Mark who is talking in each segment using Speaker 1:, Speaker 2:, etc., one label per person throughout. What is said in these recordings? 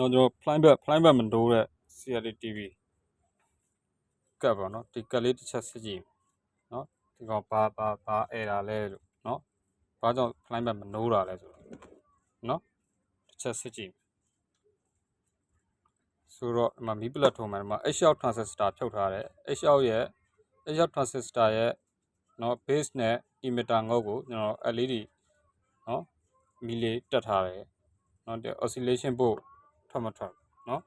Speaker 1: ကျွန်တော် flying back flying back မတိုးတဲ့ CRD TV ကပ်ပါနော်ဒီကပ်လေးတစ်ချက်စစ်ကြည့်နော်ဒီကောင်ဘာဘာဘာအဲ့ဒါလဲလို့နော်ဘာကြောင့် flying back မနိုးတာလဲဆိုတော့နော်တစ်ချက်စစ်ကြည့်ဆိုတော့ဒီမှာမီးပလက်ထုံမှာဒီမှာ H out transistor ဖြုတ်ထားတယ် H out ရဲ့ H out transistor ရဲ့နော် base နဲ့ emitter ငုတ်ကိုကျွန်တော် LED နော်မီလီတက်ထားတယ်နော် oscillation ပို့ ထွက်မထွက်နော်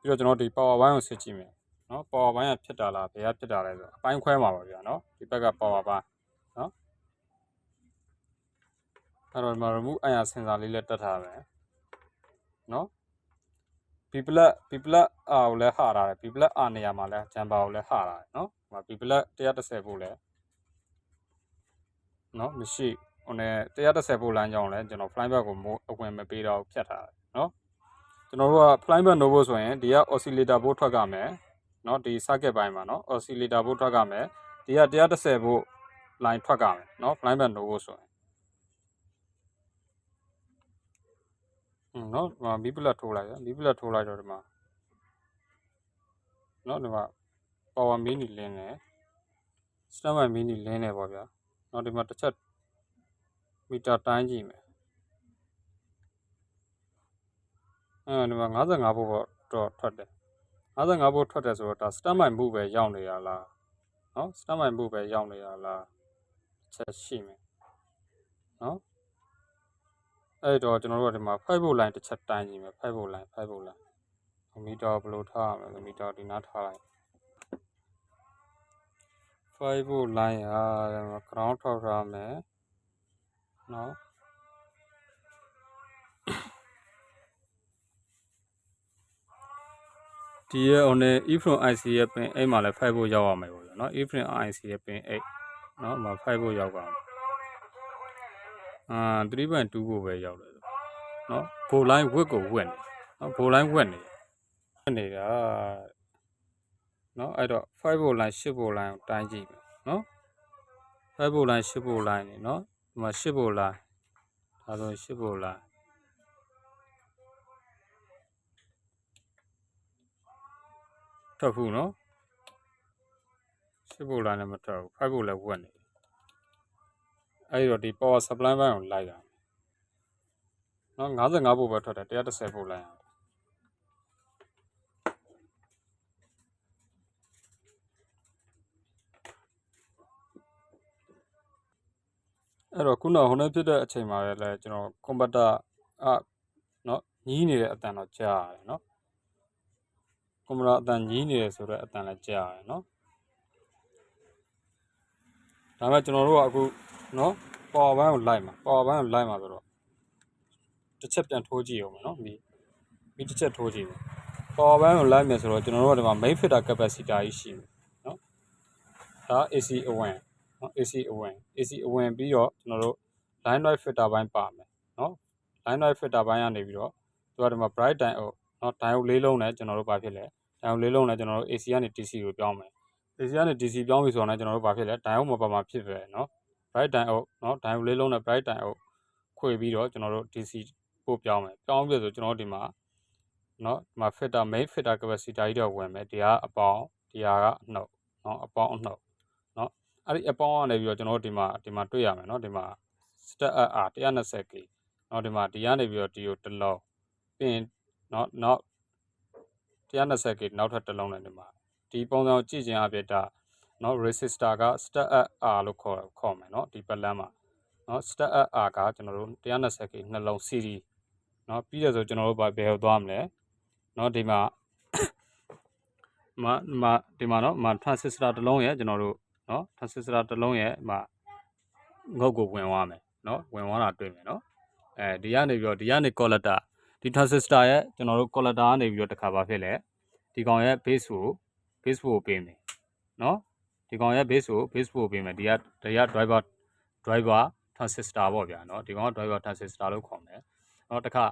Speaker 1: ပြီးတော့ကျွန်တော်ဒီ power bank ကိုဆစ်ကြည့်မယ်နော် power bank ကဖြစ်တာလားဘယ်ကဖြစ်တာလဲဆိုအပိုင်းခွဲမှာပါဗျာနော်ဒီဘက်က power bank နော်အဲ့တော့ဒီမှာ remove အရာစင်ဆာလေးလည်းတက်ထားမယ်နော် b plus b plus r ကိုလည်းဟာထားတယ် b plus r နေရာမှာလည်း jumper ကိုလည်းဟာထားတယ်နော်ဟို b plus 130ကိုလည်းနော်မရှိဟိုနဲ့130ပို့လမ်းကြောင်းလည်းကျွန်တော် flyback ကိုမိုးအဝင်မပေးတော့ဖြတ်ထားတယ် ကျွန်တော်တို့က flyback နိုးဖို့ဆိုရင်ဒီက oscillator ဘိုးထွက်ကမယ်เนาะဒီ circuit ဘိုင်းမှာเนาะ oscillator ဘိုးထွက်ကမယ်ဒီက130ဖို့ line ထွက်ကမယ်เนาะ flyback နိုးဖို့ဆိုရင်อืมเนาะဒီမှာမီးပလက်ထိုးလိုက်ရမီးပလက်ထိုးလိုက်တော့ဒီမှာเนาะဒီမှာ power mini လင်းတယ် standby mini လင်းတယ်ပေါ့ဗျာเนาะဒီမှာတစ်ချက်မီတာတိုင်းကြည့်မယ် အဲဒီမှာ55ဘုတ်တော့ထွက်တယ်55ဘုတ်ထွက်တယ်ဆိုတော့ဒါ standby ဘုတ်ပဲရောက်နေရလားနော် standby ဘုတ်ပဲရောက်နေရလားချက်ရှိမယ်နော်အဲ့တော့ကျွန်တော်တို့ကဒီမှာ fiber line တစ်ချက်တိုင်းကြည့်မယ် fiber line fiber line မီတာဘယ်လိုထားရမလဲမီတာဒီနားထားလိုက် fiber line ဟာဒီမှာ ground ထောက်ထားမယ်နော် ဒီရဲ့ on နဲ့ e from ic ရဲ့ pin 8မှာလည်း5ဖို့ရောက်ရမယ်ပေါ့နော် e from ic ရဲ့ pin 8နော်မှာ5ဖို့ရောက်ပါအာ3.2ကိုပဲရောက်တယ်နော်ဘိုလိုင်းဝက်ကိုဝက်နေနော်ဘိုလိုင်းဝက်နေဝက်နေတာနော်အဲ့တော့5ဘိုလိုင်း6ဘိုလိုင်းကိုတိုင်းကြည့်မယ်နော်5ဘိုလိုင်း6ဘိုလိုင်းနေနော်ဒီမှာ6ဘိုလိုင်းဒါဆို6ဘိုလိုင်း ထွက်ဘူးနော်ရှစ်ဖို့လာနဲ့မထွက်ဘူးဖိုက်ဖို့လည်းဝက်နေအဲ့တော့ဒီ power supply ဘိုင်းကိုလိုက်ရအောင်နော်55ဖို့ပဲထွက်တယ်130ဖို့လိုက်ရအောင်အဲ့တော့ခုနဟိုနေ့ဖြစ်တဲ့အချိန်မှာလည်းကျွန်တော်ကွန်ပျူတာအနော်ညီးနေတဲ့အတန်တော့ကြားရတယ်နော် ကွန်ပျူတာအတန်ကြီးနေတယ်ဆိုတော့အတန်လည်းကြာရတယ်နော်ဒါပေမဲ့ကျွန်တော်တို့ကအခုနော် power bank ကိုလိုက်မှာ power bank ကိုလိုက်မှာဆိုတော့တစ်ချက်ပြန်ထိုးကြည့်အောင်မယ်နော်ဒီဒီတစ်ချက်ထိုးကြည့်မယ် power bank ကိုလိုက်မယ်ဆိုတော့ကျွန်တော်တို့ကဒီမှာ main filter capacitor ကြီးရှိမယ်နော်ဒါ AC အဝင်နော် AC အဝင် AC အဝင်ပြီးတော့ကျွန်တော်တို့ line noise filter ဘိုင်းပါမယ်နော် line noise filter ဘိုင်းကနေပြီးတော့သူကဒီမှာ bright time ဟုတ် နော် diode လေးလုံးနဲ့ကျွန်တော်တို့ဘာဖြစ်လဲ diode လေးလုံးနဲ့ကျွန်တော်တို့ AC ကနေ DC ကိုပြောင်းမယ် AC ကနေ DC ပြောင်းပြီဆိုတော့လည်းကျွန်တော်တို့ဘာဖြစ်လဲ diode မပါမှာဖြစ်ပဲနော် bright diode နော် diode လေးလုံးနဲ့ bright diode ခွေပြီးတော့ကျွန်တော်တို့ DC ပို့ပြောင်းမယ်ပြောင်းပြီဆိုကျွန်တော်တို့ဒီမှာနော်ဒီမှာ filter main filter capacitor ကြီးတော့ဝင်မယ်ဒီကအပေါင်းဒီကအနှုတ်နော်အပေါင်းအနှုတ်နော်အဲ့ဒီအပေါင်းကနေပြီးတော့ကျွန်တော်တို့ဒီမှာဒီမှာတွေ့ရမယ်နော်ဒီမှာ step r 120k နော်ဒီမှာဒီကနေပြီးတော့ဒီကိုတစ်လုံးပြင် နော်နောက်120 k နောက်ထပ်တစ်လုံးနဲ့ဒီမှာဒီပုံစံကိုကြည့်ခြင်းအပြင်ဒါနော် resistor က step up r လို့ခေါ်ခေါ်မယ်နော်ဒီပလန်မှာနော် step up r ကကျွန်တော်တို့120 k နှလုံး series နော်ပြီးရဆိုကျွန်တော်တို့ဘယ်ဟောသွားမလဲနော်ဒီမှာမမဒီမှာနော်မ transistor တစ်လုံးရဲ့ကျွန်တော်တို့နော် transistor တစ်လုံးရဲ့မငုတ်ကိုဝင်သွားမယ်နော်ဝင်သွားတာတွေ့မယ်နော်အဲဒီကနေပြီးတော့ဒီကနေ collector ဒီ transistor ရဲ့ကျွန်တော်တို့ collector ကနေပြီးတော့တစ်ခါပါဖြစ်လဲဒီကောင်ရဲ့ base ကို base ကိုပေးမယ်နော်ဒီကောင်ရဲ့ base ကို base ကိုပေးမယ်ဒီကဒီက driver driver transistor ပေါ့ဗျာနော်ဒီကောင်က driver transistor လို့ခေါ်မယ်နော်တစ်ခါ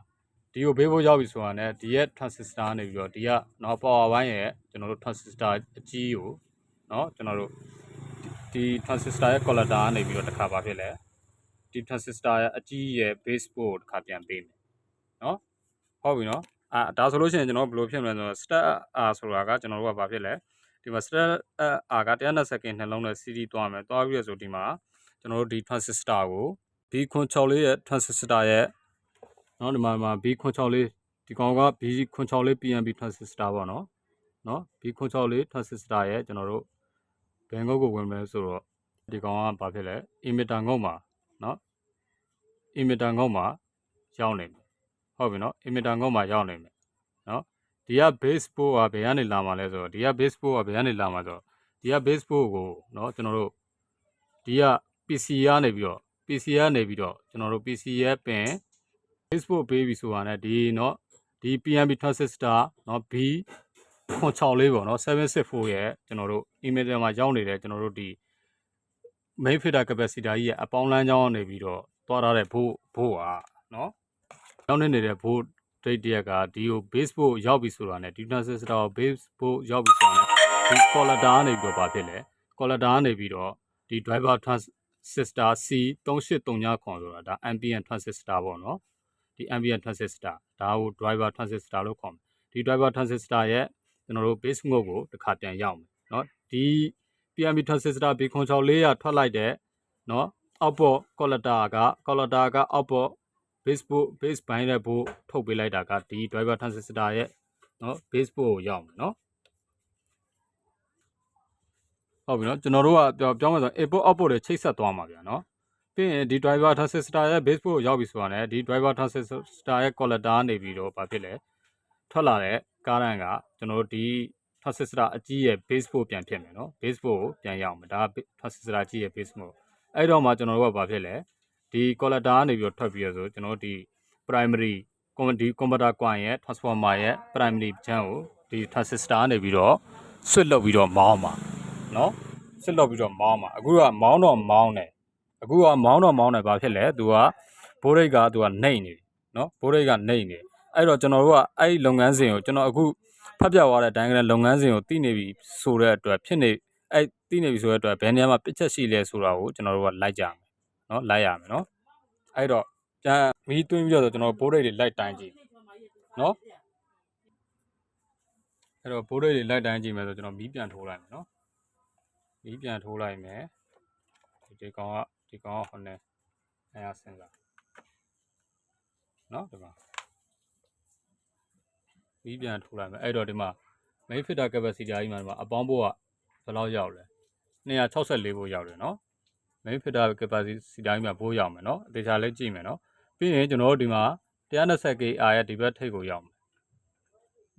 Speaker 1: ဒီကိုဘေးဖို့ရောက်ပြီဆိုတာနဲ့ဒီရဲ့ transistor နေပြီးတော့ဒီကနော် power wire ရဲ့ကျွန်တော်တို့ transistor အကြီးကိုနော်ကျွန်တော်တို့ဒီ transistor ရဲ့ collector နေပြီးတော့တစ်ခါပါဖြစ်လဲဒီ transistor ရဲ့အကြီးရဲ့ base ကိုတစ်ခါပြန်ပေးမယ်နော် ဟုတ်ပြီနော်အာဒါဆိုလို့ရှိရင်ကျွန်တော်ဘယ်လိုဖြစ်မလဲဆိုတော့ step r ဆိုတာကကျွန်တော်တို့ကဘာဖြစ်လဲဒီမှာ step r က120စက္ကန့်နှလုံးနဲ့ CD သွားမယ်သွားပြီးရဆိုဒီမှာကျွန်တော်တို့ဒီ transistor ကို B64 လေးရဲ့ transistor ရဲ့နော်ဒီမှာမှာ B64 လေးဒီကောင်က B64 လေး PNB transistor ပေါ့နော်နော် B64 လေး transistor ရဲ့ကျွန်တော်တို့ဘန်ငုတ်ကိုဝင်မယ်ဆိုတော့ဒီကောင်ကဘာဖြစ်လဲ emitter ငုတ်မှာနော် emitter ငုတ်မှာရောက်နေတယ် ဟုတ်ပြီเนาะ emitter ငုတ်မှာရောက်နေမယ်เนาะဒီက base port ကဘယ်ကနေလာမှာလဲဆိုတော့ဒီက base port ကဘယ်ကနေလာမှာဆိုတော့ဒီက base port ကိုเนาะကျွန်တော်တို့ဒီက PC ကနေပြီးတော့ PC ကနေပြီးတော့ကျွန်တော်တို့ PC ရဲ့ပင် Facebook ပေးပြီဆိုတာနဲ့ဒီเนาะဒီ PNB transistor เนาะ B ခွန်6လေးပေါ့เนาะ764ရဲ့ကျွန်တော်တို့ email ထဲမှာရောက်နေတဲ့ကျွန်တော်တို့ဒီ main filter capacitor ကြီးရဲ့အပေါင်းလမ်းကြောင်းကနေပြီးတော့တွားထားတဲ့ဘို့ဘို့อ่ะเนาะ ရောက်နေနေတဲ့ဘို့ date တရက်ကဒီကို base ဘို့ရောက်ပြီဆိုတာနဲ့ဒီ transistor ကို base ဘို့ရောက်ပြီဆိုတာနဲ့ဒီ collector ကနေပြီးတော့ဘာဖြစ်လဲ collector ကနေပြီးတော့ဒီ driver transistor C 3839ခွန်ဆိုတာဒါ ambient transistor ပေါ့เนาะဒီ ambient transistor ဒါကို driver transistor လို့ခေါ်မယ်ဒီ driver transistor ရဲ့ကျွန်တော်တို့ base mode ကိုတစ်ခါပြန်ရောက်မယ်เนาะဒီ PNB transistor B64 ကထွက်လိုက်တဲ့เนาะ output collector က collector က output base board base ဘိုင်းတဲ့ဘို့ထုတ်ပေးလိုက်တာကဒီ driver transistor ရဲ့เนาะ base board ကိုရောက်မယ်เนาะဟုတ်ပြီเนาะကျွန်တော်တို့ကပြောပြောမှဆို input output တွေချိတ်ဆက်သွားမှာဗျာเนาะပြီးရင်ဒီ driver transistor ရဲ့ base board ကိုရောက်ပြီဆိုတာ ਨੇ ဒီ driver transistor ရဲ့ collector နေပြီးတော့ဘာဖြစ်လဲထွက်လာတဲ့ကားရန်ကကျွန်တော်တို့ဒီ transistor အကြီးရဲ့ base board ပြန်ဖြစ်မယ်เนาะ base board ကိုပြန်ရအောင်မယ်ဒါက transistor အကြီးရဲ့ base board အဲ့တော့မှကျွန်တော်တို့ကဘာဖြစ်လဲ ဒီ collector ကနေပြီးတော့ထွက်ပြီးရဆိုကျွန်တော်တို့ဒီ primary ဒီ converter coin ရဲ့ transformer ရဲ့ primary ချမ်းကိုဒီ transistor ကနေပြီးတော့ switch လုပ်ပြီးတော့မောင်းပါเนาะ switch လုပ်ပြီးတော့မောင်းပါအခုကမောင်းတော့မောင်းတယ်အခုကမောင်းတော့မောင်းတယ်ဘာဖြစ်လဲသူကဘိုးရိတ်ကသူကနှိမ့်နေတယ်เนาะဘိုးရိတ်ကနှိမ့်နေတယ်အဲ့တော့ကျွန်တော်တို့ကအဲ့ဒီလုပ်ငန်းစဉ်ကိုကျွန်တော်အခုဖတ်ပြသွားတဲ့အတိုင်းကလည်းလုပ်ငန်းစဉ်ကိုသိနေပြီဆိုတဲ့အတွက်ဖြစ်နေအဲ့သိနေပြီဆိုတဲ့အတွက်ဘယ်နေရာမှာပစ်ချက်ရှိလဲဆိုတာကိုကျွန်တော်တို့ကလိုက်ကြ နော်လိုက်ရမယ်နော်အဲ့တော့ပြန်မီးသွင်းပြီးတော့ကျွန်တော်ဘိုးရိတ်တွေလိုက်တိုင်းကြည့်နော်အဲ့တော့ဘိုးရိတ်တွေလိုက်တိုင်းကြည့်မယ်ဆိုကျွန်တော်မီးပြန်ထိုးလိုက်မယ်နော်မီးပြန်ထိုးလိုက်မယ်ဒီကောင်ကဒီကောင်ကဟိုနဲ့အဲ့ဒါစဉ်းစားနော်ဒီမှာမီးပြန်ထိုးလိုက်မယ်အဲ့တော့ဒီမှာ main fitter capacity ကြီးမှာဒီမှာအပေါင်းဘိုးကဘယ်လောက်ရောက်လဲ264ဘိုးရောက်တယ်နော် main filter capacity တိုင်းမှာပို့ရအောင်မယ်နော်အသေးစားလေးကြည့်မယ်နော်ပြီးရင်ကျွန်တော်တို့ဒီမှာ 120k r ရဲ့ဒီဘက်ထိပ်ကိုရောက်မယ်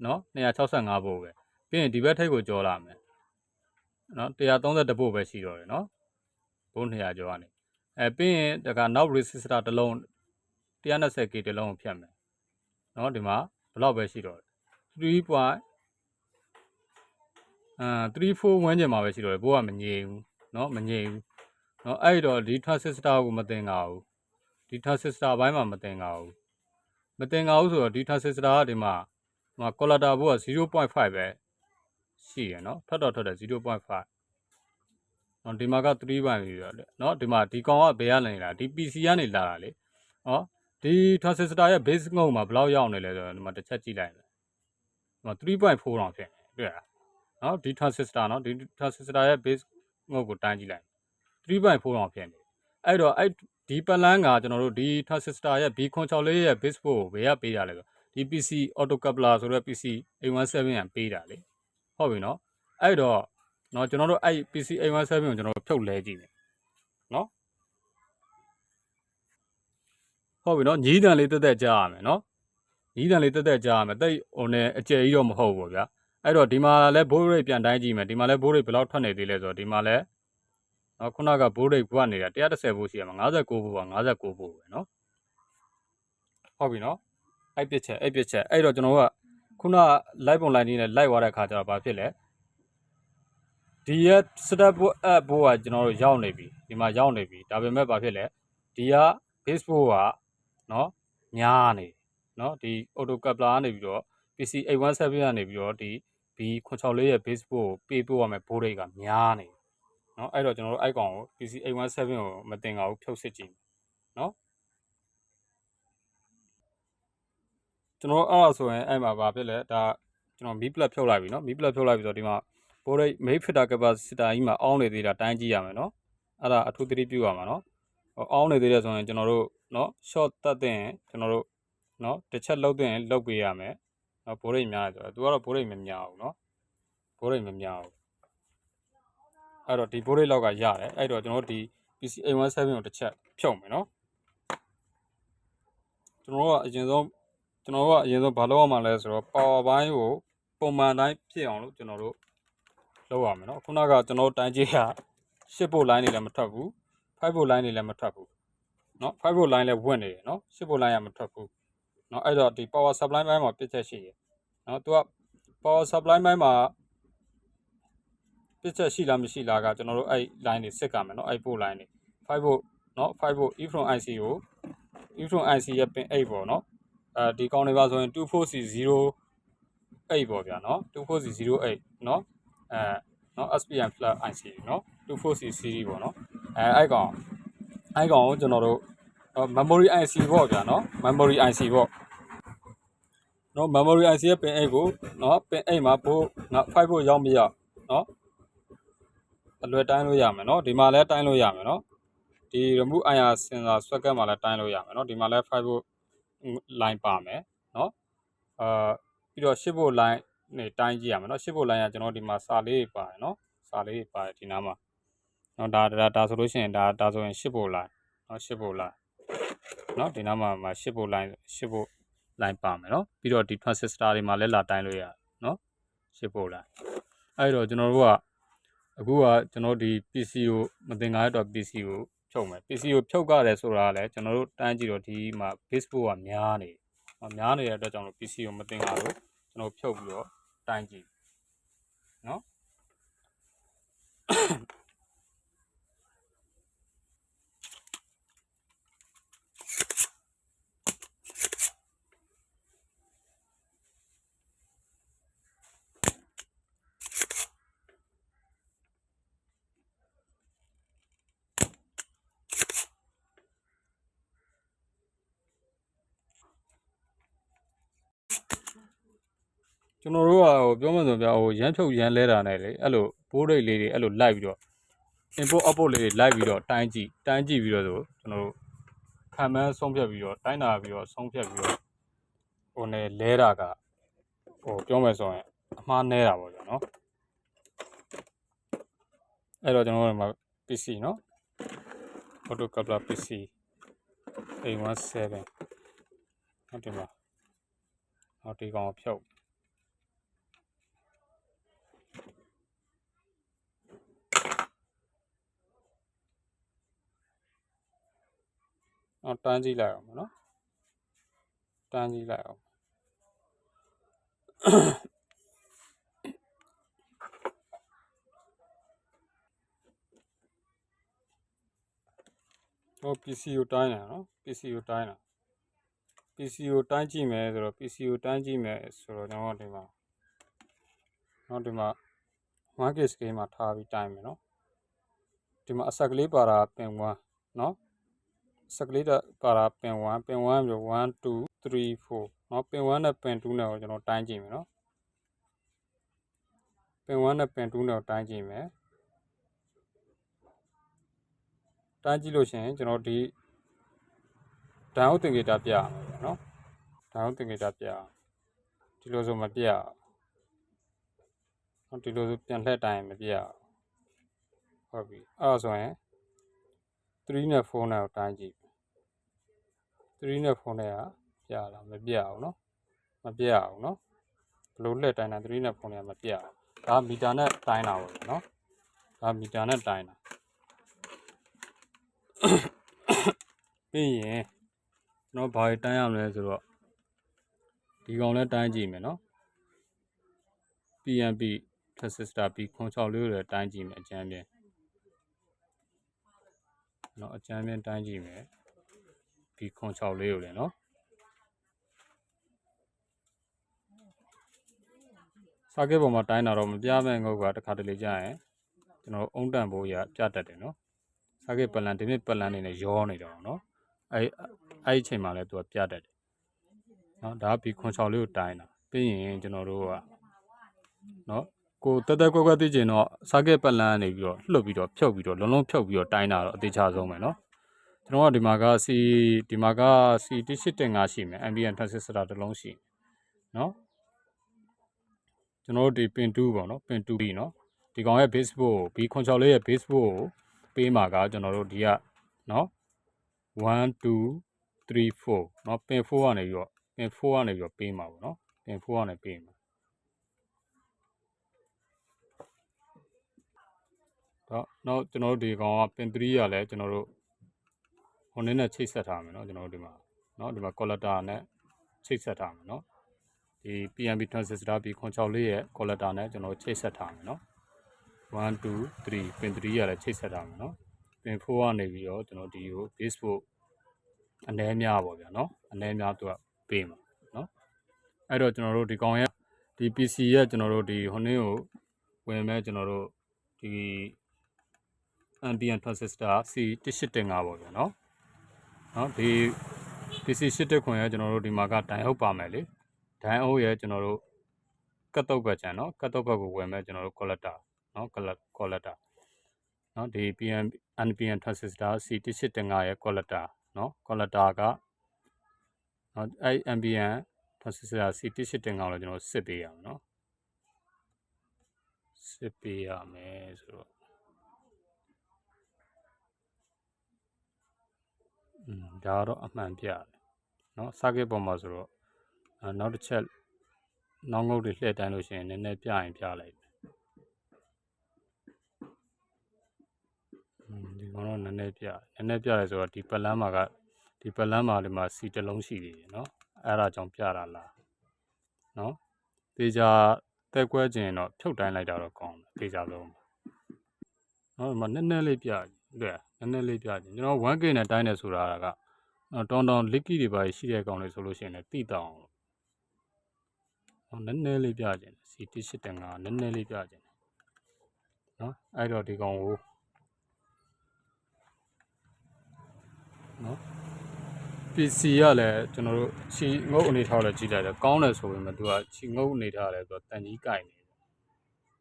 Speaker 1: နော်265ပို့ပဲပြီးရင်ဒီဘက်ထိပ်ကိုကြောလာမယ်နော်130ပို့ပဲရှိတော့တယ်နော်ဘိုး200ကျော်ကနေအဲပြီးရင်ဒါကနောက် resistor တစ်လုံး 120k တစ်လုံးကိုဖြတ်မယ်နော်ဒီမှာဘလောက်ပဲရှိတော့3.3 3.4ဝန်းကျင်မှာပဲရှိတော့ဘိုးကမငြိမ်ဘူးနော်မငြိမ်ဘူး နော်အဲ့တော့ဒီ transistor ကိုမတင်ကာဘူးဒီ transistor ဘိုင်းမှာမတင်ကာဘူးမတင်ကာဘူးဆိုတော့ဒီ transistor ကဒီမှာဟို collector ဘိုးက0.5ပဲရှိရနော်ထွက်တော့ထွက်တယ်0.5နော်ဒီမှာက3ဘိုင်ပြီးတော့နော်ဒီမှာဒီကောင်ကဘယ်ကနေလာဒီ PC ကနေလာတာလေဟောဒီ transistor ရဲ့ base ငုံမှာဘယ်လောက်ရောက်နေလဲဆိုတော့ဒီမှာတစ်ချက်ကြည့်လိုက်မယ်ဒီမှာ3.4တောင်ဖြစ်နေတွေ့လားနော်ဒီ transistor နော်ဒီ transistor ရဲ့ base ငုံကိုတိုင်းကြည့်လိုက် 3.4တောင်ဖြစ်နေအဲ့တော့အဲ့ဒီပလန်းကကျွန်တော်တို့ဒီ transistor ရဲ့ B64 ရဲ့ base port ကိုဘယ်ကပေးတာလဲဆိုဒီ PC auto coupler ဆိုတဲ့ PC A17 ကပေးတာလေဟုတ်ပြီနော်အဲ့တော့နော်ကျွန်တော်တို့အဲ့ PC A17 ကိုကျွန်တော်တို့ဖြုတ်လဲကြည့်မယ်နော်ဟုတ်ပြီနော်ညီးတန်လေးတက်တက်ကြားရမယ်နော်ညီးတန်လေးတက်တက်ကြားရမယ်တိတ်ဟိုနဲ့အကျယ်ကြီးတော့မဟုတ်ဘူးဗျာအဲ့တော့ဒီမှာလည်းဘိုးရိတ်ပြန်တိုင်းကြည့်မယ်ဒီမှာလည်းဘိုးရိတ်ဘယ်လောက်ထွက်နေသေးလဲဆိုတော့ဒီမှာလည်း နော်ခုနကဘိုးရိတ်ဘွတ်နေတာ130ဘိုးရှိရမှာ59ဘိုးက59ဘိုးပဲနော်ဟုတ်ပြီနော်အဲ့ပြစ်ချက်အဲ့ပြစ်ချက်အဲ့တော့ကျွန်တော်ကခုန live ပုံ line ကြီးနဲ့ live သွားတဲ့ခါကျတော့ဘာဖြစ်လဲဒီရဲ့ setup app ဘိုးကကျွန်တော်တို့ရောက်နေပြီဒီမှာရောက်နေပြီဒါပေမဲ့ဘာဖြစ်လဲဒီက Facebook ကနော်ညားနေနော်ဒီ auto coupler ကနေပြီးတော့ PC 817ကနေပြီးတော့ဒီ B64 ရဲ့ base ကိုပေးပို့ရမယ်ဘိုးရိတ်ကများနေ เนาะအဲ့တော့ကျွန်တော်တို့အဲ့ကောင်ကို PC 817ကိုမတင်ပါဘူးဖြုတ်စစ်ကြည့်เนาะ ကျွန်တော်အဲ့ဒါဆိုရင်အဲ့မှာဗာဖြစ်လဲဒါကျွန်တော်မီးပလက်ဖြုတ်လိုက်ပြီနော်မီးပလက်ဖြုတ်လိုက်ပြီဆိုတော့ဒီမှာဘိုးရိတ်မိတ်ဖစ်တာကပါစီတာကြီးမှာအောင်းနေသေးတာတိုင်းကြည့်ရမယ်နော်အဲ့ဒါအထူးသတိပြုရမှာနော်ဟိုအောင်းနေသေးတယ်ဆိုရင်ကျွန်တော်တို့နော် short တက်တဲ့ရင်ကျွန်တော်တို့နော်တစ်ချက်လောက်တဲ့ရင်လောက်ပေးရမယ်နော်ဘိုးရိတ်များတယ်ဆိုတော့ तू ကတော့ဘိုးရိတ်မများဘူးနော်ဘိုးရိတ်မများဘူး အဲ့တော့ဒီဘိုးရိတ်လောက်ကရတယ်အဲ့တော့ကျွန်တော်တို့ဒီ PC A17 ကိုတစ်ချက်ဖြုတ်မယ်နော်ကျွန်တော်တို့ကအရင်ဆုံးကျွန်တော်တို့ကအရင်ဆုံးဘာလုပ်ရမှာလဲဆိုတော့ power ဘိုင်းကိုပုံမှန်တိုင်းဖြစ်အောင်လို့ကျွန်တော်တို့လုပ်ရမယ်နော်ခုနကကျွန်တော်တို့တိုင်းကြီးက8ဖို့ line တွေလည်းမထွက်ဘူး5ဖို့ line တွေလည်းမထွက်ဘူးနော်5ဖို့ line လည်းဝင့်နေတယ်နော်8ဖို့ line ကမထွက်ဘူးနော်အဲ့တော့ဒီ power supply ဘိုင်းမှာပြည့်ချက်ရှိတယ်နော်သူက power supply ဘိုင်းမှာ ပြည့်ချက်ရှိလားမရှိလားကကျွန်တော်တို့အဲ့ line တွေစစ်ကမယ်နော်အဲ့ဖို့ line တွေ5ဖို့နော်5ဖို့ e from IC ကို e from IC ရဲ့ pin 8ပေါ့နော်အဲဒီကောင်တွေပါဆိုရင် 24C0 8ပေါ့ဗျာနော် 24C08 နော်အဲနော် SPM flat IC နော် 24C series ပေါ့နော်အဲအဲ့ကောင်အဲ့ကောင်ကိုကျွန်တော်တို့ memory IC ပေါ့ဗျာနော် memory IC ပေါ့နော် memory IC ရဲ့ pin 8ကိုနော် pin 8မှာဘို့ငါ5ဖို့ရောက်မရနော် အလွယ်တိုင်းလို့ရမယ်နော်ဒီမှာလည်းတိုင်းလို့ရမယ်နော်ဒီ remove IR sensor socket မှာလည်းတိုင်းလို့ရမယ်နော်ဒီမှာလည်း5ဖို့ line ပါမယ်နော်အာပြီးတော့10ဖို့ line နေတိုင်းကြည့်ရမယ်နော်10ဖို့ line ကကျွန်တော်ဒီမှာစာလေးတွေပါတယ်နော်စာလေးတွေပါတယ်ဒီနားမှာနော်ဒါဒါဒါဆိုလို့ရှိရင်ဒါဒါဆိုရင်10ဖို့ line နော်10ဖို့ line နော်ဒီနားမှာမှာ10ဖို့ line 10ဖို့ line ပါမယ်နော်ပြီးတော့ဒီ transistor တွေမှာလည်းလာတိုင်းလို့ရနော်10ဖို့ line အဲ့တော့ကျွန်တော်တို့က အခုကကျွန်တော်ဒီ PC ကိုမသင်္ကာတဲ့အတွက် PC ကိုဖြုတ်မယ် PC ကိုဖြုတ်ကြတယ်ဆိုတာကလည်းကျွန်တော်တို့တန်းကြည့်တော့ဒီမှာ Facebook ကများနေတယ်။များနေတဲ့အတွက်ကြောင့်လို့ PC ကိုမသင်္ကာလို့ကျွန်တော်ဖြုတ်ပြီးတော့တိုင်းကြည့်နော် ကျွန်တော်တို့ကဟိုပြောမှဆိုပြဟိုရမ်းဖြုတ်ရမ်းလဲတာနဲ့လေအဲ့လိုဘိုးရိတ်လေးတွေအဲ့လိုလိုက်ပြီးတော့ import output လေးတွေလိုက်ပြီးတော့တိုင်းကြည့်တိုင်းကြည့်ပြီးတော့ဆိုကျွန်တော်တို့ခံမှန်းဆုံးဖြတ်ပြီးတော့တိုင်းတာပြီးတော့ဆုံးဖြတ်ပြီးတော့ဟိုနယ်လဲတာကဟိုပြောမယ်ဆိုရင်အမှားနဲတာပေါ့ဗျာနော်အဲ့တော့ကျွန်တော်တို့ဒီမှာ PC နော် auto coupler PC A17 ဟုတ်တယ်မှာနောက်ဒီကောင်ကိုဖြုတ် နောက်တန်းကြည့်လိုက်အောင်နော်တန်းကြည့်လိုက်အောင်ဟို PC ကိုတိုင်းတာနော် PC ကိုတိုင်းတာ PC ကိုတိုင်းကြည့်မယ်ဆိုတော့ PC ကိုတိုင်းကြည့်မယ်ဆိုတော့ကျွန်တော်ဒီမှာနောက်ဒီမှာ market scale မှာထားပြီးတိုင်းမယ်နော်ဒီမှာအဆက်ကလေးပါတာပင်1နော် အဆက်ကလေးပါတာပင်1ပင်1ပြီး1 2 3 4နော်ပင်1နဲ့ပင်2နဲ့ကိုကျွန်တော်တိုင်းကြည့်မယ်နော်ပင်1နဲ့ပင်2နဲ့ကိုတိုင်းကြည့်မယ်တိုင်းကြည့်လို့ရှိရင်ကျွန်တော်ဒီဒန်ဟုတ်တင်ဂီတာပြရမယ်နော်ဒန်ဟုတ်တင်ဂီတာပြဒီလိုဆိုမပြဟုတ်ဒီလိုဆိုပြန်လှည့်တိုင်းမပြဟုတ်ပြီအဲ့ဒါဆိုရင်3နဲ့4နဲ့ကိုတိုင်းကြည့် 3နဲ့4နဲ့ကပြလာမပြအောင်နော်မပြအောင်နော်ဘလို့လှည့်တိုင်းတာ3နဲ့4နဲ့ကမပြအောင်ဒါမီတာနဲ့တိုင်းတာပေါ့နော်ဒါမီတာနဲ့တိုင်းတာပြီးရင်ကျွန်တော်ဘာတွေတိုင်းရမလဲဆိုတော့ဒီကောင်လည်းတိုင်းကြည့်မယ်နော် PNP transistor P ခွန်6လေးကိုလည်းတိုင်းကြည့်မယ်အကြမ်းပြင်းနော်အကြမ်းပြင်းတိုင်းကြည့်မယ် P ခွန်6လေးကိုလည်းနော်စာကေပေါ်မှာတိုင်းတာတော့မပြမဲ့ငုတ်ကတစ်ခါတလေကြာရင်ကျွန်တော်အုံတန်ဘိုးရပြတတ်တယ်နော်စာကေပလန်ဒီနေ့ပလန်နေနဲ့ရောနေတော့နော်အဲအဲ့ဒီအချိန်မှာလည်းသူကပြတတ်တယ်နော်ဒါကဘီခွန်ချောင်လေးကိုတိုင်းတာပြီးရင်ကျွန်တော်တို့ကနော်ကိုတက်တက်ကွက်ကွက်သိကျင်တော့စားကက်ပတ်လန်းကနေပြီးတော့လှုပ်ပြီးတော့ဖြုတ်ပြီးတော့လုံးလုံးဖြုတ်ပြီးတော့တိုင်းတာတော့အသေးချဆုံးပဲနော် ကျွန်တော်ကဒီမှာက C ဒီမှာက C 18.5ရှိမယ် ambient transistor တစ်လုံးရှိမယ်နော်ကျွန်တော်တို့ဒီ pin 2ပေါ့နော် pin 2B နော်ဒီကောင်ရဲ့ base board ကို B ခွန်ချောင်လေးရဲ့ base board ကိုပေးမှာကကျွန်တော်တို့ဒီကနော်1 2 3 4เนาะ pin 4ကနေပြီးတော့ pin 4ကနေပြီးတော့ပေးမှာပေါ့เนาะ pin 4ကနေပေးမှာတော့နောက်ကျွန်တော်တို့ဒီကောင်က pin 3ကလည်းကျွန်တော်တို့ ဟိုနင်းနဲ့ချိတ်ဆက်ထားမယ်နော်ကျွန်တော်တို့ဒီမှာနော်ဒီမှာ collector နဲ့ချိတ်ဆက်ထားမယ်နော်ဒီ PNB transistor B964 ရဲ့ collector နဲ့ကျွန်တော်ချိတ်ဆက်ထားမယ်နော်1 2 3 pin 3ရလည်းချိတ်ဆက်ထားမယ်နော် pin 4ကနေပြီးတော့ကျွန်တော်ဒီကို base ဖို့အနည်းများပေါ့ဗျာနော်အနည်းများသူကပေးမှာနော်အဲ့တော့ကျွန်တော်တို့ဒီကောင်ရဲ့ဒီ PC ရဲ့ကျွန်တော်တို့ဒီဟိုနင်းကိုဝင်မဲ့ကျွန်တော်တို့ဒီ anti transistor C185 ပေါ့ဗျာနော် နော်ဒီ PC 80ခွန်ရဲ့ကျွန်တော်တို့ဒီမှာကဒိုင်အုပ်ပါမယ်လေဒိုင်အုပ်ရဲ့ကျွန်တော်တို့ကတ်တုတ်ဘက်ကျန်နော်ကတ်တုတ်ဘက်ကိုဝယ်မယ်ကျွန်တော်တို့ collector နော် collector နော်ဒီ PM NPN transistor C1805 ရဲ့ collector နော် collector ကနော်အဲ NPN transistor C1805 ကိုလည်းကျွန်တော်စစ်ပေးရအောင်နော်စစ်ပေးရမယ်ဆိုတော့ ဒါကတော့အမှန်ပြတယ်เนาะ circuit ပေါ်မှာဆိုတော့အဲနောက်တစ်ချက်နောက်ငုတ်တွေလှည့်တိုင်းလို့ရှိရင်နည်းနည်းပြရင်ပြလိုက်မယ်อืมဒီကောင်တော့နည်းနည်းပြနည်းနည်းပြရဲဆိုတော့ဒီပလန်းမှာကဒီပလန်းမှာဒီမှာစီတစ်လုံးရှိသေးတယ်เนาะအဲ့ဒါကြောင့်ပြတာလားเนาะတေချာတက်ကွဲခြင်းတော့ဖြုတ်တိုင်းလိုက်တာတော့ကောင်းတယ်တေချာလုံးเนาะဒီမှာနည်းနည်းလေးပြတယ်န ည်းနည်းလေးပြခြင်းကျွန်တော် 1K နဲ့တိုင်းတယ်ဆိုတာကနော်တောင်းတောင်း liquid တွေပါရှိတဲ့ကောင်တွေဆိုလို့ရှိရင်လည်းတိတောင်းအောင်လို့နည်းနည်းလေးပြခြင်းစီတိရှိတယ်ငါနည်းနည်းလေးပြခြင်းနော်အဲ့တော့ဒီကောင်ကိုနော် PC ကလည်းကျွန်တော်တို့ချီငုတ်အနေထားလည်းကြည့်လိုက်တယ်ကောင်းတယ်ဆိုပေမဲ့သူကချီငုတ်အနေထားလည်းသူကတန်ကြီးကြိုက်နေတယ်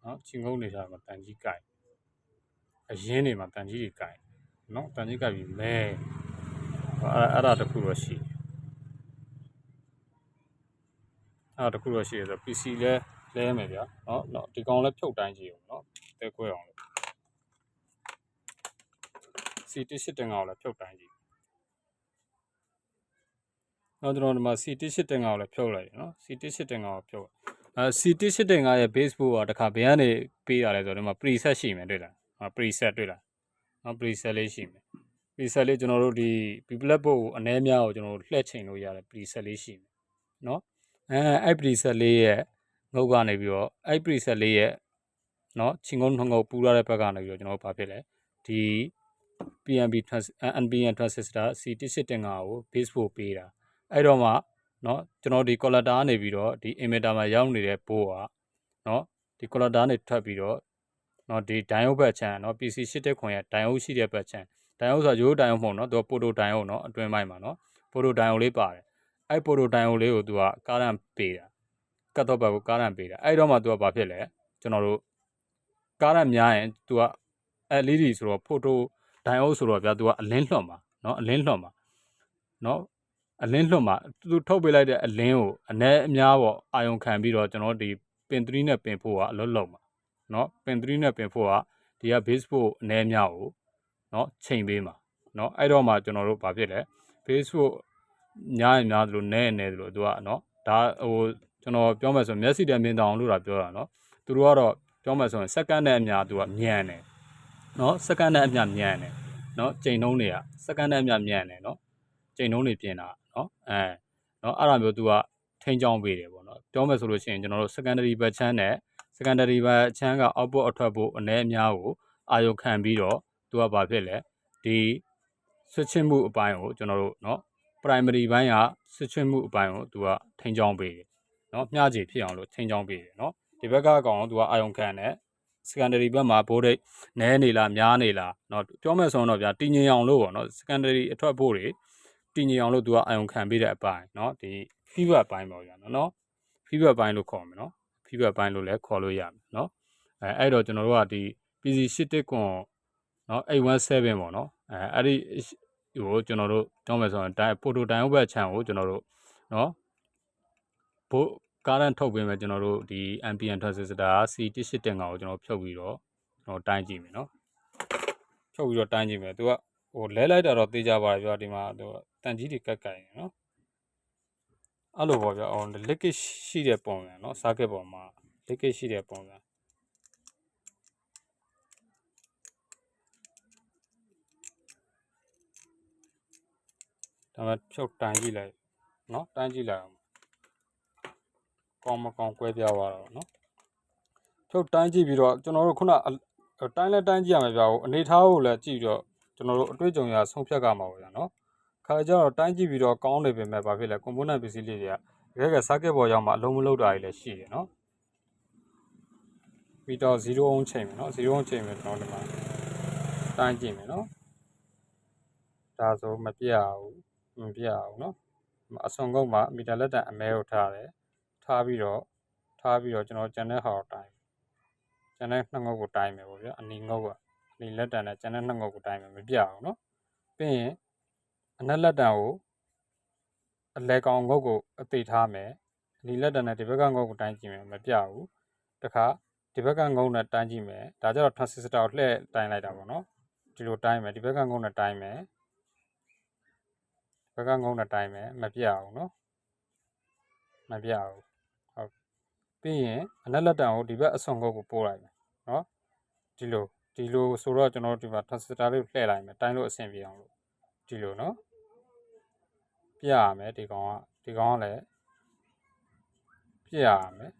Speaker 1: နော်ချီငုတ်အနေထားမှာတန်ကြီးကြိုက်အရင်နေမှာတန်ကြီးကြီးကြိုက် နော်တန်ကြီးကြိုက်ပြီးမဲအဲ့အဲ့ဒါတခုတော့ရှိအဲ့ဒါတခုတော့ရှိရဆို PC လဲလဲမယ်ဗျာနော်နော်ဒီကောင်လဲဖြုတ်တိုင်းကြည့်အောင်နော်တဲခွဲအောင်လို့ C18 တင်ကောင်လဲဖြုတ်တိုင်းကြည့်နောက်ကျွန်တော်ဒီမှာ C18 တင်ကောင်လဲဖြုတ်လိုက်နော် C18 တင်ကောင်ကိုဖြုတ်အဲ C18 တင်ကောင်ရဲ့ base board ကတခါဘယ်ကနေပေးရလဲဆိုတော့ဒီမှာ preset ရှိမယ်တွေ့လားဟာ preset တွေ့လား နော် preset လေးရှိမယ် preset လေးကျွန်တော်တို့ဒီ people board ကိုအနည်းများကိုကျွန်တော်တို့လှည့်ချိန်လို့ရတယ် preset လေးရှိမယ်နော်အဲအဲ့ preset လေးရဲ့ငုတ်ကနေပြီးတော့အဲ့ preset လေးရဲ့နော်ချင်းကုန်းနှုတ်ငုတ်ပူရတဲ့ဘက်ကနေပြီးတော့ကျွန်တော်တို့ဘာဖြစ်လဲဒီ PNB trans NPN transistor C185 ကို base ဖို့ပေးတာအဲ့တော့မှเนาะကျွန်တော်ဒီ collector ကနေပြီးတော့ဒီ emitter မှာရောက်နေတဲ့ board ကเนาะဒီ collector ကနေထွက်ပြီးတော့ နော်ဒီဒိုင်ယုတ်ဘက်ချမ်းနော် PC 89ရဲ့ဒိုင်ယုတ်ရှိတဲ့ဘက်ချမ်းဒိုင်ယုတ်ဆိုတာရိုးဒိုင်ယုတ်မဟုတ်နော်သူကပိုတိုဒိုင်ယုတ်နော်အတွင်းပိုင်းမှာနော်ပိုတိုဒိုင်ယုတ်လေးပါတယ်အဲ့ပိုတိုဒိုင်ယုတ်လေးကိုသူကကာရန်ပေးတာကတ်တော့ဘက်ကိုကာရန်ပေးတာအဲ့တော့မှသူကဘာဖြစ်လဲကျွန်တော်တို့ကာရန်များရင်သူက LED ဆိုတော့ဖိုတိုဒိုင်ယုတ်ဆိုတော့ဗျာသူကအလင်းလွှတ်မှာနော်အလင်းလွှတ်မှာနော်အလင်းလွှတ်မှာသူထုတ်ပေးလိုက်တဲ့အလင်းကိုအ ਨੇ အများပေါ့အာယုံခံပြီးတော့ကျွန်တော်ဒီပင်3နဲ့ပင်4ကအလွတ်လုံးမှာ เนาะပင်3နဲ့ပင်4ကဒီက base 4အ ਨੇ အများကိုเนาะချိန်ပေးမှာเนาะအဲ့တော့မှကျွန်တော်တို့ဘာဖြစ်လဲ base 4ညားရင်များသလို ਨੇ နေသလိုသူကเนาะဒါဟိုကျွန်တော်ပြောမယ်ဆိုမျက်စိတည်းမြင်တောင်လို့တာပြောတာเนาะသူတို့ကတော့ပြောမယ်ဆိုရင်စက္ကန့်နဲ့အများသူကညံတယ်နော်စက္ကန့်နဲ့အမျှမြန်တယ်နော်ချိန်နှုံးတွေကစက္ကန့်နဲ့အမျှမြန်တယ်နော်ချိန်နှုံးတွေပြင်တာနော်အဲနော်အဲ့ဒါမျိုးသူကထိန်းချောင်းပေးတယ်ပေါ့နော်ပြောမယ်ဆိုလို့ရှိရင်ကျွန်တော်တို့ secondary batch ချမ်းနဲ့ secondary batch ချမ်းက output အထွက်ဖို့အနည်းအများကိုအာရုံခံပြီးတော့သူကဘာဖြစ်လဲဒီဆွချင်မှုအပိုင်းကိုကျွန်တော်တို့เนาะ primary ဘိုင်းကဆွချင်မှုအပိုင်းကိုသူကထိန်းချောင်းပေးတယ်เนาะမျှခြေဖြစ်အောင်လို့ထိန်းချောင်းပေးတယ်เนาะဒီဘက်ကအကောင်သူကအာရုံခံတယ် secondary ဘက်မှာဘိုးဒိတ်နဲနေလားများနေလားเนาะပြောမယ်ဆိုတော့ဗျာတည်ငြိမ်အောင်လို့ပေါ့เนาะ secondary အထွက်ဖို့တွေတည်ငြိမ်အောင်လို့သူကအာရုံခံပေးတဲ့အပိုင်းเนาะဒီ feedback ပိုင်းပေါ့ဗျာနော် feedback ပိုင်းလို့ခေါ်မယ်နော် feedback ပိုင်းလို့လည်းခေါ်လို့ရမယ်နော်အဲအဲ့တော့ကျွန်တော်တို့ကဒီ PC 81ကွန်နော်817ပေါ့နော်အဲအဲ့ဒီဟိုကျွန်တော်တို့တောင်းမယ်ဆိုရင်တိုင်ဖိုတိုတိုင်ဥပ္ပချန်ကိုကျွန်တော်တို့နော်ဘို့ကားရန်ထုတ်ပေးမယ်ကျွန်တော်တို့ဒီ ambient transistor C185 ကိုကျွန်တော်ဖြုတ်ပြီးတော့ကျွန်တော်တိုင်းကြည့်မယ်နော်ဖြုတ်ပြီးတော့တိုင်းကြည့်မယ်သူကဟိုလဲလိုက်တာတော့သိကြပါရဲ့ဗျာဒီမှာသူတန်ကြီးတွေကတ်ကင်နော် အဲ့လိုပေါ့ဗျာအော် leakage ရှိတဲ့ပုံစံနော် circuit ပေါ်မှာ leakage ရှိတဲ့ပုံစံဒါမှဖြုတ်တိုင်းကြည့်လိုက်နော်တိုင်းကြည့်လိုက်အောင်ကောင်းမကောင်းကွဲပြားသွားတော့နော်ဖြုတ်တိုင်းကြည့်ပြီးတော့ကျွန်တော်တို့ခုနတိုင်းလဲတိုင်းကြည့်ရမယ်ဗျာဟိုအနေထားကိုလည်းကြည့်ပြီးတော့ကျွန်တော်တို့အတွေ့အကြုံရဆုံးဖြတ်ကြမှာပေါ့ဗျာနော် ခါကြတော့တိုင်းကြည့်ပြီးတော့ကောင်းနေပေမဲ့ဘာဖြစ်လဲ component ပစ္စည်းလေးတွေကတကယ်က circuit ပေါ်ရောက်မှအလုံးမလုံးတာတွေလည်းရှိတယ်နော်ပြီးတော့0 ohm ချိန်မယ်နော်0 ohm ချိန်မယ်ကျွန်တော်ဒီမှာတိုင်းကြည့်မယ်နော်ဒါဆိုမပြရဘူးမပြရဘူးနော်အစွန်ကုန်းမှာမီတာလက်တန်အမဲကိုထားတယ်ထားပြီးတော့ထားပြီးတော့ကျွန်တော်ကျန်တဲ့ဟာကိုတိုင်းကျန်တဲ့နှစ်ငုတ်ကိုတိုင်းမယ်ပေါ့ဗျာအနီငုတ်ကအနီလက်တန်နဲ့ကျန်တဲ့နှစ်ငုတ်ကိုတိုင်းမယ်မပြအောင်နော်ပြီးရင် အနက်လက်တန်ကိုအလဲကောင်ငုတ်ကိုအသေးထားမယ်ဒီလက်တံနဲ့ဒီဘက်ကငုတ်ကိုတိုင်းကြည့်မယ်မပြဘူးတခါဒီဘက်ကငုတ်နဲ့တိုင်းကြည့်မယ်ဒါကြတော့ transistor ကိုလှည့်တိုင်းလိုက်တာပေါ့နော်ဒီလိုတိုင်းမယ်ဒီဘက်ကငုတ်နဲ့တိုင်းမယ်ဘက်ကငုံနဲ့တိုင်းမယ်မပြအောင်နော်မပြအောင်ဟုတ်ပြီးရင်အနက်လက်တံကိုဒီဘက်အစွန်ကုတ်ကိုပို့လိုက်မယ်နော်ဒီလိုဒီလိုဆိုတော့ကျွန်တော်တို့ဒီမှာ transistor လေးကိုလှည့်လိုက်မယ်တိုင်းလို့အဆင်ပြေအောင်လို့ဒီလိုနော် ပြရမယ်ဒီကောင်ကဒီကောင်ကလည်းပြရမယ်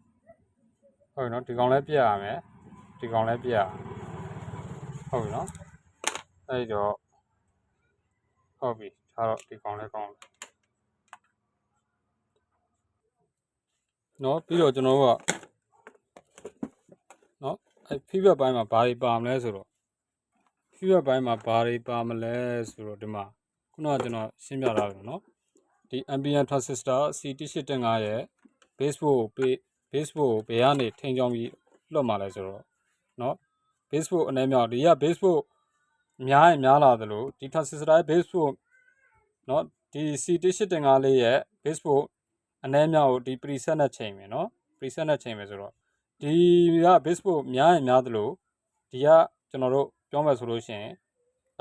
Speaker 1: ဟုတ်နော်ဒီကောင်လည်းပြရမယ်ဒီကောင်လည်းပြရဟုတ်နော်အဲ့တော့ဟုတ်ပြီထားတော့ဒီကောင်လည်းကောင်းတယ်နော်ပြီးတော့ကျွန်တော်တို့ကနော်အဲ feedback ဘိုင်းမှာဘာတွေပါမလဲဆိုတော့ feedback ဘိုင်းမှာဘာတွေပါမလဲဆိုတော့ဒီမှာခုနကကျွန်တော်ရှင်းပြထားပြီနော် ဒီ ambient transistor C185 ရဲ့ baseboard ကို baseboard ကိုဘယ်ကနေထိန်းချောင်းပြီးလွှတ်มาလဲဆိုတော့เนาะ baseboard အနေမြောက်ဒီက baseboard များရင်များလာသလိုဒီ transistor ရဲ့ baseboard เนาะဒီ C185 လေးရဲ့ baseboard အနေမြောက်ကိုဒီ preset နဲ့ချိန်မယ်เนาะ preset နဲ့ချိန်မယ်ဆိုတော့ဒီက baseboard များရင်များသလိုဒီကကျွန်တော်တို့ပြောမယ်ဆိုလို့ရှိရင်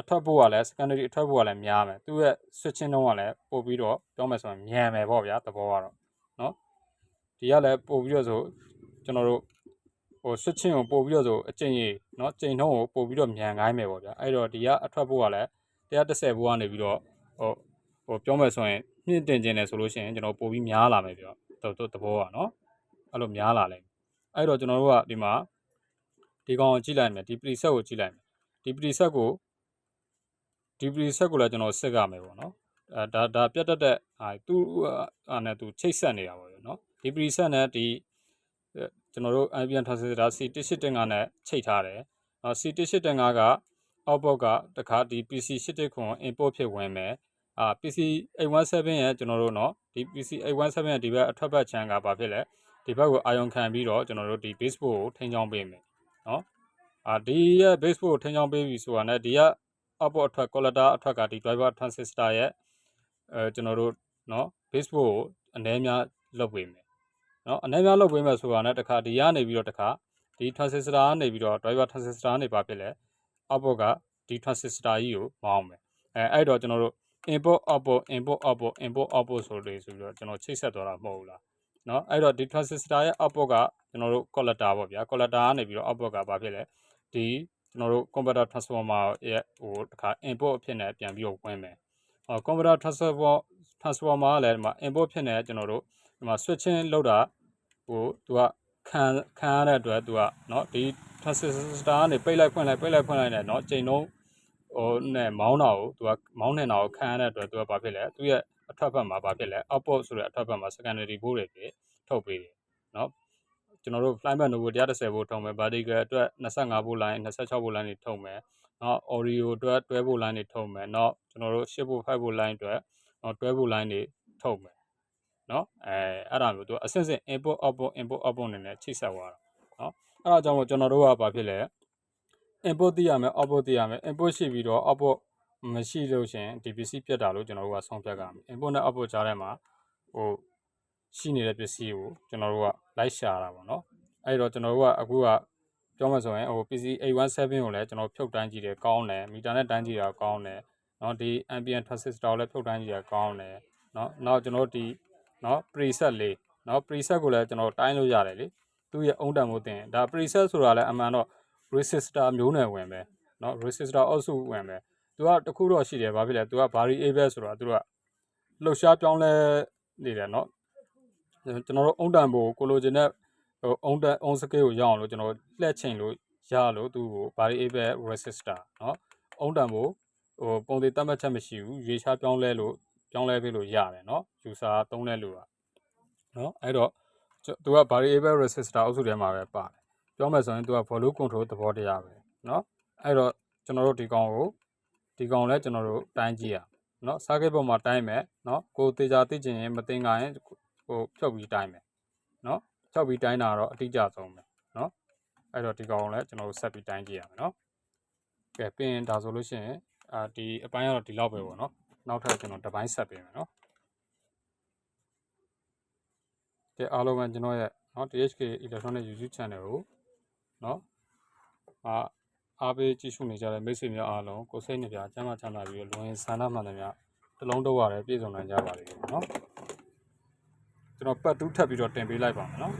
Speaker 1: အထွက်ဖို့ကလည်း secondary အထွက်ဖို့ကလည်းများမယ်သူ့ရဲ့ switching တော့ကလည်းပို့ပြီးတော့ပြောမယ်ဆိုရင်မြန်မယ်ပေါ့ဗျာသဘောကတော့နော်ဒီကလည်းပို့ပြီးတော့ဆိုကျွန်တော်တို့ဟို switching ကိုပို့ပြီးတော့ဆိုအကျင့်ကြီးနော်ကျင့်နှုံးကိုပို့ပြီးတော့မြန်ခိုင်းမယ်ပေါ့ဗျာအဲ့တော့ဒီကအထွက်ဖို့ကလည်း130ဘူးကနေပြီးတော့ဟိုဟိုပြောမယ်ဆိုရင်မြင့်တင်ခြင်းနဲ့ဆိုလို့ရှိရင်ကျွန်တော်ပို့ပြီးများလာမယ်ပြောတော့သဘောကနော်အဲ့လိုများလာလိမ့်မယ်အဲ့တော့ကျွန်တော်တို့ကဒီမှာဒီကောင်ကိုကြည့်လိုက်မယ်ဒီ preset ကိုကြည့်လိုက်မယ်ဒီ preset ကို degree ဆက်ကိုလည်းကျွန်တော်စစ်ရမယ်ပေါ့နော်အဲဒါဒါပြတ်တက်တဲ့ဟာသူဟာနဲ့သူချိတ်ဆက်နေတာပေါ့နော် degree ဆက်နဲ့ဒီကျွန်တော်တို့ IBM transistor C185 နဲ့ချိတ်ထားတယ်နော် C185 ကအောက်ဘော့ကတခါဒီ PC 81ခွန် import ဖြစ်ဝင်မယ်အာ PC 817ရဲ့ကျွန်တော်တို့နော်ဒီ PC 817ရဲ့ဒီဘက်အထက်ဘက်ချမ်းကဘာဖြစ်လဲဒီဘက်ကိုအာယုံခံပြီးတော့ကျွန်တော်တို့ဒီ baseboard ကိုထိန်းချောင်းပေးမယ်နော်အာဒီရဲ့ baseboard ကိုထိန်းချောင်းပေးပြီဆိုတာနဲ့ဒီက output အထွက် collector အထွက်ကဒီ driver transistor ရဲ့အဲကျွန်တော်တို့เนาะ baseboard ကိုအနည်းများလုပ်ပေးမယ်เนาะအနည်းများလုပ်ပေးမယ်ဆိုတာ ਨੇ တခါဒီကနေပြီးတော့တခါဒီ transistor ကနေပြီးတော့ driver transistor ကနေပါဖြစ်လဲ output ကဒီ transistor ကြီးကိုမောင်းမယ်အဲအဲ့တော့ကျွန်တော်တို့ input output input output input output ဆိုလို့ဆိုပြီးတော့ကျွန်တော်ချိတ်ဆက်သွားတာမဟုတ်ဘူးလားเนาะအဲ့တော့ဒီ transistor ရဲ့ output ကကျွန်တော်တို့ collector ပေါ့ဗျာ collector ကနေပြီးတော့ output ကဘာဖြစ်လဲဒီ ကျွန်တော်တို့ converter transformer ရဲ့ဟိုတခါ input အဖြစ်နဲ့ပြန်ပြီးတော့ဝင်မယ်ဟော converter transformer transformer ကလည်းဒီမှာ input ဖြစ်နေကျွန်တော်တို့ဒီမှာ switching လုပ်တာဟိုသူကခံခံရတဲ့အတွက်သူကเนาะဒီ transistor ကနေပိတ်လိုက်ဖွင့်လိုက်ပိတ်လိုက်ဖွင့်လိုက်နဲ့เนาะချိန်လုံးဟိုနဲ့မောင်းတာကိုသူကမောင်းနေတာကိုခံရတဲ့အတွက်သူကဘာဖြစ်လဲသူရဲ့အထွက်ဘက်မှာဘာဖြစ်လဲ output ဆိုတဲ့အထွက်ဘက်မှာ secondary board တွေထုတ်ပေးတယ်เนาะ ကျွန်တော်တို့ flyback novel 130ဖို့ထုံမယ် vertical အတွက်25ဖို့ line 26ဖို့ line တွေထုံမယ်နော် audio အတွက်12ဖို့ line တွေထုံမယ်နော်ကျွန်တော်တို့10ဖို့5ဖို့ line အတွက်12ဖို့ line တွေထုံမယ်နော်အဲအဲ့ဒါမျိုးသူအဆင့်ဆင့် input output input output နေနဲ့ချိတ်ဆက်သွားတာနော်အဲ့ဒါကြောင့်မို့ကျွန်တော်တို့ကဘာဖြစ်လဲ input သိရမယ် output သိရမယ် input ရှိပြီးတော့ output မရှိလို့ရှင်ဒီ PC ပြတ်တာလို့ကျွန်တော်တို့ကဆုံးဖြတ်ကြမယ် input နဲ့ output ကြားထဲမှာဟို ရှိနေတဲ့ပစ္စည်းကိုကျွန်တော်တို့ကလိုက်ရှာတာပေါ့နော်အဲ့တော့ကျွန်တော်တို့ကအခုကပြောမှဆိုရင်ဟို PC 817ကိုလည်းကျွန်တော်ဖြုတ်တန်းကြည့်တယ်ကောင်းတယ်မီတာနဲ့တန်းကြည့်တာကောင်းတယ်နော်ဒီ ambient transistor ကိုလည်းဖြုတ်တန်းကြည့်တာကောင်းတယ်နော်နောက်ကျွန်တော်ဒီနော် preset လေးနော် preset ကိုလည်းကျွန်တော်တိုင်းလို့ရတယ်လေသူ့ရဲ့အုံတန်မှုတင်ဒါ preset ဆိုတာလည်းအမှန်တော့ resistor မျိုးနွယ်ဝင်ပဲနော် resistor အောက်စုဝင်ပဲသူကတခုတော့ရှိတယ်ဘာဖြစ်လဲသူက variable ဆိုတာသူကလှုပ်ရှားပြောင်းလဲနေတယ်နော် ကျွန်တော်တို့အုံတန်ဖို့ကိုလိုချင်တဲ့ဟိုအုံတန်အုံစကေးကိုရအောင်လို့ကျွန်တော်လှည့်ချိန်လို့ရလို့သူ့ကို variable resistor เนาะအုံတန်ဖို့ဟိုပုံသေးတတ်မှတ်ချက်မရှိဘူးရေရှားပြောင်းလဲလို့ပြောင်းလဲပေးလို့ရတယ်เนาะ user သုံးတဲ့လူကเนาะအဲ့တော့သူက variable resistor အုပ်စုထဲမှာပဲပါတယ် ပြောမယ်ဆိုရင်သူက volume control သဘောတရားပဲเนาะအဲ့တော့ကျွန်တော်တို့ဒီကောင်ကိုဒီကောင်လည်းကျွန်တော်တို့တိုင်းကြည့်ရเนาะ circuit ပေါ်မှာတိုင်းမယ်เนาะကိုတေချာသိချင်ရင်မသိငါရင် ဟိုဖြုတ်ပြီးတိုင်းမယ်နော်ဖြုတ်ပြီးတိုင်းတာတော့အတိအကျဆုံးပဲနော်အဲ့တော့ဒီကောင်လည်းကျွန်တော်တို့ဆက်ပြီးတိုင်းကြည့်ရမယ်နော်ကဲပြင်ဒါဆိုလို့ရှိရင်အာဒီအပိုင်းကတော့ဒီလောက်ပဲပေါ့နော်နောက်ထပ်ကျွန်တော်တစ်ပိုင်းဆက်ပေးမယ်နော်ကဲအားလုံးပဲကျွန်တော်ရဲ့နော် THK Electronic YouTube Channel ကိုနော်အာအားပေးကြည့်ရှုနေကြတဲ့မိတ်ဆွေများအားလုံးကိုစိတ်နှပြချမ်းသာချမ်းသာပြီးလွန်ရင်ဆန္ဒမှန်တယ်များတလုံးတော့ရတယ်ပြည့်စုံနိုင်ကြပါလိမ့်မယ်နော် ကျွန်တော်ပတ်တူးထပ်ပြီးတော့တင်ပေးလိုက်ပါမယ်နော်